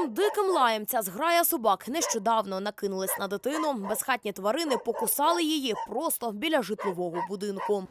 Гучним диким лаєм ця зграя собак нещодавно накинулись на дитину. Безхатні тварини покусали її просто біля житлового будинку.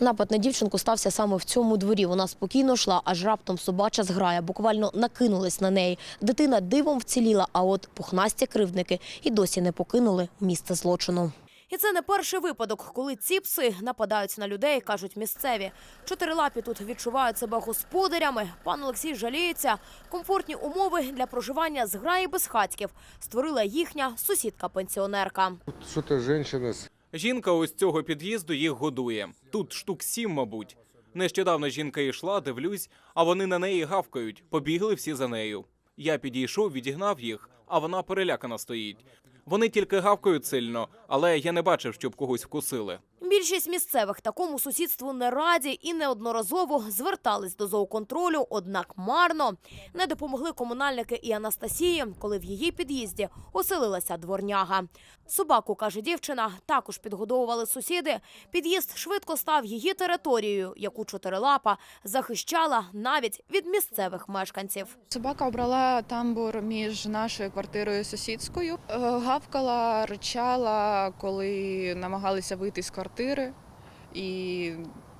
Напад на дівчинку стався саме в цьому дворі. Вона спокійно йшла, аж раптом собача зграя буквально накинулась на неї. Дитина дивом вціліла, а от пухнасті кривдники і досі не покинули місце злочину. І це не перший випадок, коли ці пси нападають на людей, кажуть місцеві. Чотирилапі тут відчувають себе господарями. Пан Олексій жаліється. Комфортні умови для проживання зграї безхатьків створила їхня сусідка-пенсіонерка. Что-то женщина с Жінка ось цього під'їзду їх годує. Тут штук сім, мабуть. Нещодавно жінка йшла, дивлюсь, а вони на неї гавкають. Побігли всі за нею. Я підійшов, відігнав їх, а вона перелякана стоїть. Вони тільки гавкають сильно, але я не бачив, щоб когось вкусили. Більшість місцевих такому сусідству не раді і неодноразово звертались до зооконтролю, однак марно. Не допомогли комунальники і Анастасії, коли в її під'їзді оселилася дворняга. Собаку, каже дівчина, також підгодовували сусіди. Під'їзд швидко став її територією, яку чотирилапа захищала навіть від місцевих мешканців. Собака обрала тамбур між нашою квартирою і сусідською. Е, Гавкала, ричала, коли намагалися вийти з квартири, і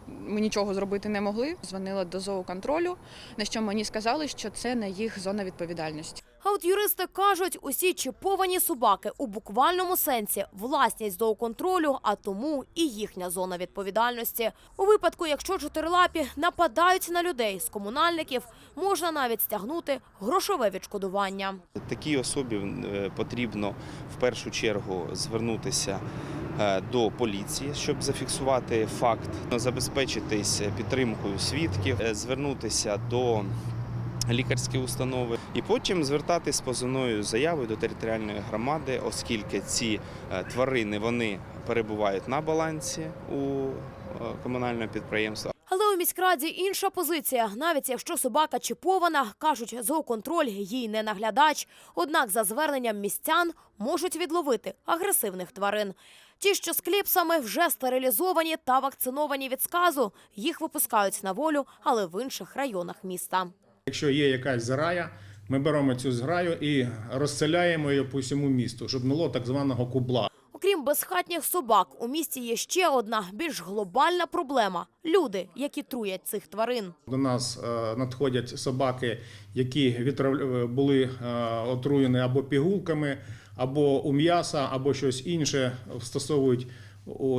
ми нічого зробити не могли. Дзвонила до зооконтролю, на що мені сказали, що це не їх зона відповідальності. А от юристи кажуть, усі чіповані собаки у буквальному сенсі власність зооконтролю, а тому і їхня зона відповідальності. У випадку, якщо чотирилапі нападають на людей з комунальників, можна навіть стягнути грошове відшкодування. Такій особі е, потрібно в першу чергу звернутися до поліції, щоб зафіксувати факт, забезпечитись підтримкою свідків, е, звернутися до лікарської установи і потім звертатись з позовною заявою до територіальної громади, оскільки ці е, тварини вони перебувають на балансі у е, комунального підприємства. Але у міськраді інша позиція. Навіть якщо собака чіпована, кажуть, зооконтроль їй не наглядач. Однак за зверненням містян можуть відловити агресивних тварин. Ті, що з кліпсами вже стерилізовані та вакциновані від сказу, їх випускають на волю, але в інших районах міста. Якщо є якась зграя, ми беремо цю зграю і розселяємо її по всьому місту, щоб було так званого кубла. Безхатніх собак, у місті є ще одна більш глобальна проблема люди, які труять цих тварин. До нас е, надходять собаки, які відтрав- були е, отруєні або пігулками, або у м'яса, або щось інше, встосовують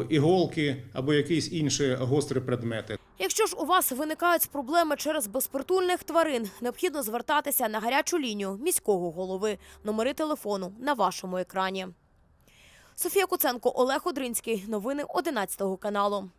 іголки або якісь інші гострі предмети. Якщо ж у вас виникають проблеми через безпритульних тварин, необхідно звертатися на гарячу лінію міського голови. Номери телефону на вашому екрані. Софія Куценко, Олег Одринський. Новини 11 каналу.